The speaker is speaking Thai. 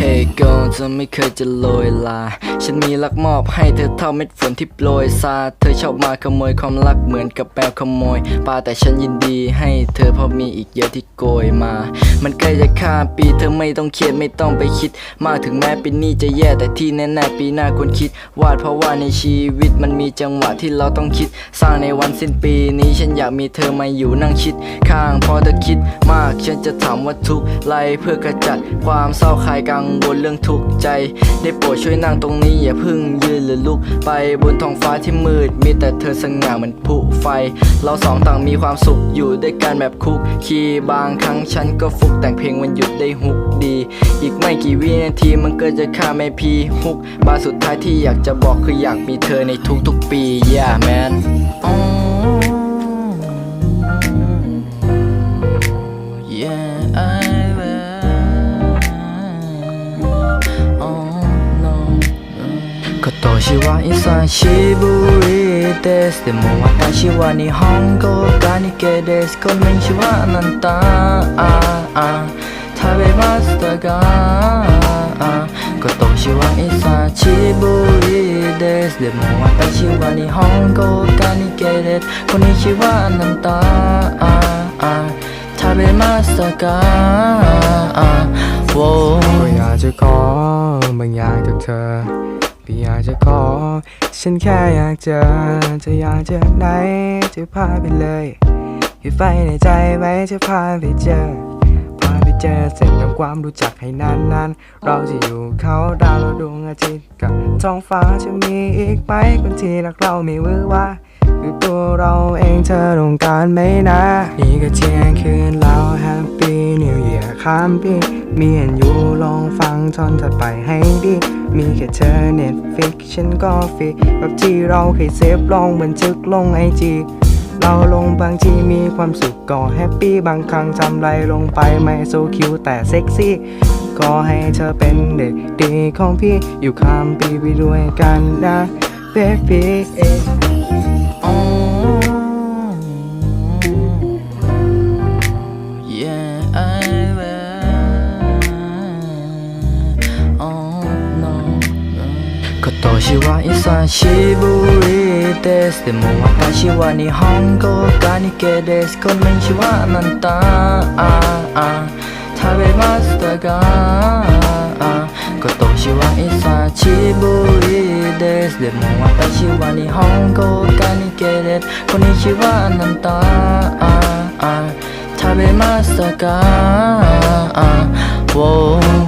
ไม่เคยจะโรยลา ฉันมีรักมอบให้เธอเท่าเม็ดฝนที่โปรยซา เธอชอบมาขโมยความรักเหมือนกับแมวขโมยปลาแต่ฉันยินดีให้เธอเพราะมีอีกเยอะที่โกยมา มันใกล้จะข้ามปีเธอไม่ต้องเครียดไม่ต้องไปคิด มากถึงแม้ปีนี้จะแย่แต่ที่แน่ๆปีหน้าควรคิด วาดเพราะว่าในชีวิตมันมีจังหวะที่เราต้องคิด สร้างในวันสิ้นปีนี้ฉันอยากมีเธอมาอยู่นั่งคิด ข้างพอเธอคิดมากฉันจะถามว่าทุกไรเพื่อกระจัดความเศร้าคลายกังวลเรื่องทุกข์ใจ ได้โปรดช่วยนั่งตรงนี้อย่าพึ่งยืนหรือลุกไปบนท้องฟ้าที่มืด มีแต่เธอสง่าเหมือนผุไฟ เราสองต่างมีความสุขอยู่ด้วยกันแบบคุกคีบางครั้งฉันก็ฟุกแต่งเพลงวันหยุดได้ฮุกดี อีกไม่กี่วินาทีมันก็จะฆ่าไม่พีฮุกบาสุดท้ายที่อยากจะบอกคืออยากมีเธอในทุกๆปี yeah man ก็โตชิวะอิซานชิบุริเดสでも私は日本語が苦手ですこんにちはあなたああ食べましたが今年はイサチブリですでも私は日本語が苦手ですこんにちはあなた食べましたかโว้ ก็อยากจะขอบางอย่างจากเธอ พี่อยากจะขอ ฉันแค่อยากเจอจะอยากเจอไหนจะพาไปเลยอยู่ไฟในใจไว้จะพาไปเจอ พาไปเจอเสร็จทำความรู้จักให้นานๆ เราจะอยู่เขาดาวเราดวงอาทิตย์กับท้องฟ้าจะมีอีกไหมคนที่รักเราไม่วือว่า คือตัวเราเองเธอต้องการไหมนะ นี่ก็เที่ยงคืนแล้วแฮปปี้นิวเยียร์ข้ามปีมีอันอยู่ลองฟังท่อนถัดไปให้ดี มีแค่เธอเน็ตฟิกฉันก็ฟรีแบบที่เราเคยเซฟลองบันทึกลงไอจีเราลงบางทีมีความสุขก็แฮปปี้บางครั้งทำไรลงไปไม่โซคิวแต่เซ็กซี่ก็ให้เธอเป็นเด็กดีของพี่อยู่ข้ามปีไปด้วยกันนะเ Yeah, I will. Oh no. 今年は久しぶりです。でも私は日本語が苦手です。こんにちはあなたああ食べましたが今年は久しぶりです。でも私は日本語が苦手です。こんにちはあなた sabe más acá. Wow.